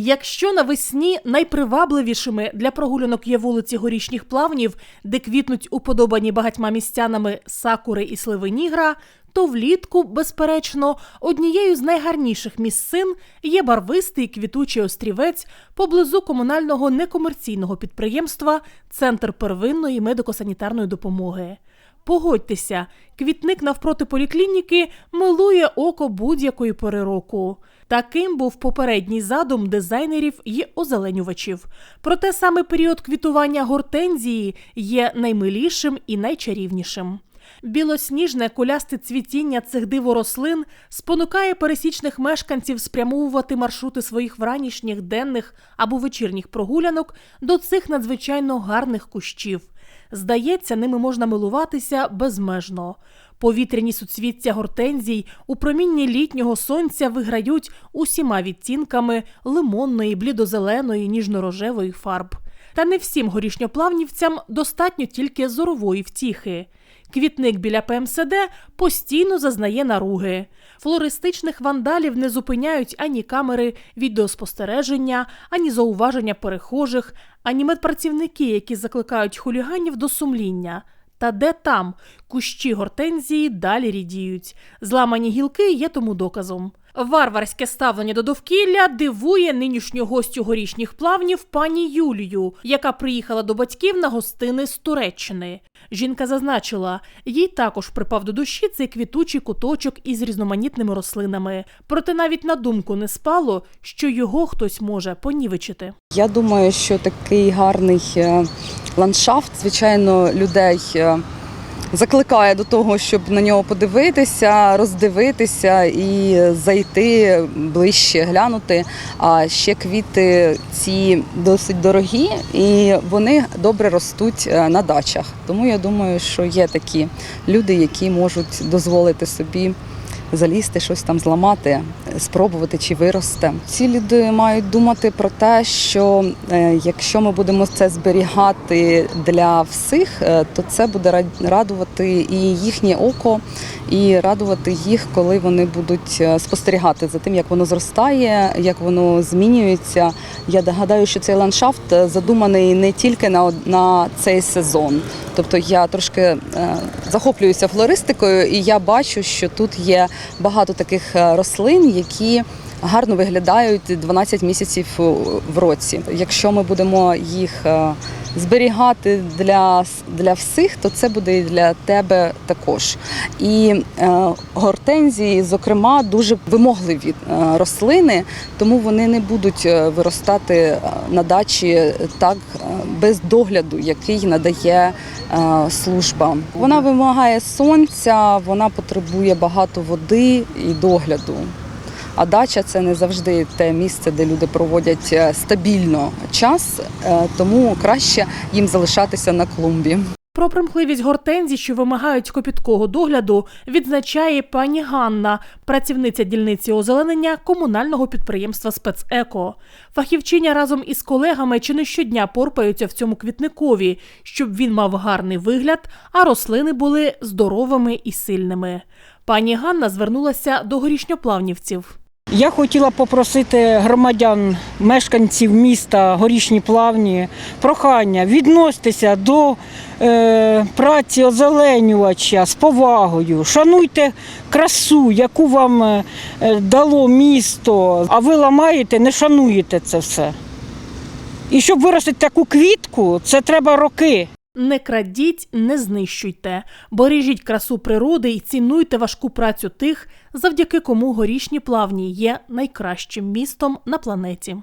Якщо навесні найпривабливішими для прогулянок є вулиці горішніх плавнів, де квітнуть уподобані багатьма містянами сакури і сливи нігра, то влітку, безперечно, однією з найгарніших місцин є барвистий квітучий острівець поблизу комунального некомерційного підприємства Центр первинної медико-санітарної допомоги. Погодьтеся, квітник навпроти поліклініки милує око будь-якої пори року. Таким був попередній задум дизайнерів і озеленювачів. Проте саме період квітування гортензії є наймилішим і найчарівнішим. Білосніжне кулясте цвітіння цих диворослин спонукає пересічних мешканців спрямовувати маршрути своїх вранішніх, денних або вечірніх прогулянок до цих надзвичайно гарних кущів. Здається, ними можна милуватися безмежно. Повітряні суцвіття гортензій у промінні літнього сонця виграють усіма відтінками лимонної, блідозеленої, ніжно-рожевої фарб. Та не всім горішньоплавнівцям достатньо тільки зорової втіхи. Квітник біля ПМСД постійно зазнає наруги. Флористичних вандалів не зупиняють ані камери відеоспостереження, ані зауваження перехожих, ані медпрацівники, які закликають хуліганів до сумління. Та де там кущі гортензії далі рідіють. Зламані гілки є тому доказом. Варварське ставлення до довкілля дивує нинішню гостю горішніх плавнів пані Юлію, яка приїхала до батьків на гостини з Туреччини. Жінка зазначила, їй також припав до душі цей квітучий куточок із різноманітними рослинами. Проте навіть на думку не спало, що його хтось може понівечити. Я думаю, що такий гарний е, ландшафт, звичайно, людей е, закликає до того, щоб на нього подивитися, роздивитися і зайти ближче, глянути. А ще квіти ці досить дорогі і вони добре ростуть е, на дачах. Тому я думаю, що є такі люди, які можуть дозволити собі залізти, щось там зламати, спробувати чи виросте. Ці люди мають думати про те, що е, якщо ми будемо це зберігати для всіх, е, то це буде ра- радувати і їхнє око, і радувати їх, коли вони будуть е, спостерігати за тим, як воно зростає, як воно змінюється. Я гадаю, що цей ландшафт задуманий не тільки на, на цей сезон. Тобто я трошки захоплююся флористикою, і я бачу, що тут є багато таких е, рослин, які гарно виглядають 12 місяців в році. Якщо ми будемо їх е, зберігати для, для всіх, то це буде і для тебе також. І е, гортензії, зокрема, дуже вимогливі е, рослини, тому вони не будуть е, виростати е, на дачі так е, без догляду, який надає е, служба. Вона вимагає сонця, вона потребує багато води і догляду. А дача це не завжди те місце, де люди проводять е, стабільно час, е, тому краще їм залишатися на клумбі. Про примхливість гортензій, що вимагають копіткого догляду, відзначає пані Ганна, працівниця дільниці озеленення комунального підприємства Спецеко. Фахівчиня разом із колегами чи не щодня порпаються в цьому квітникові, щоб він мав гарний вигляд, а рослини були здоровими і сильними. Пані Ганна звернулася до горішньоплавнівців. Я хотіла попросити громадян, мешканців міста Горішні Плавні, прохання відноситися до е, праці озеленювача з повагою. Шануйте красу, яку вам е, дало місто, а ви ламаєте, не шануєте це все. І щоб виростити таку квітку, це треба роки. Не крадіть, не знищуйте, бережіть красу природи і цінуйте важку працю тих, завдяки кому горішні плавні є найкращим містом на планеті.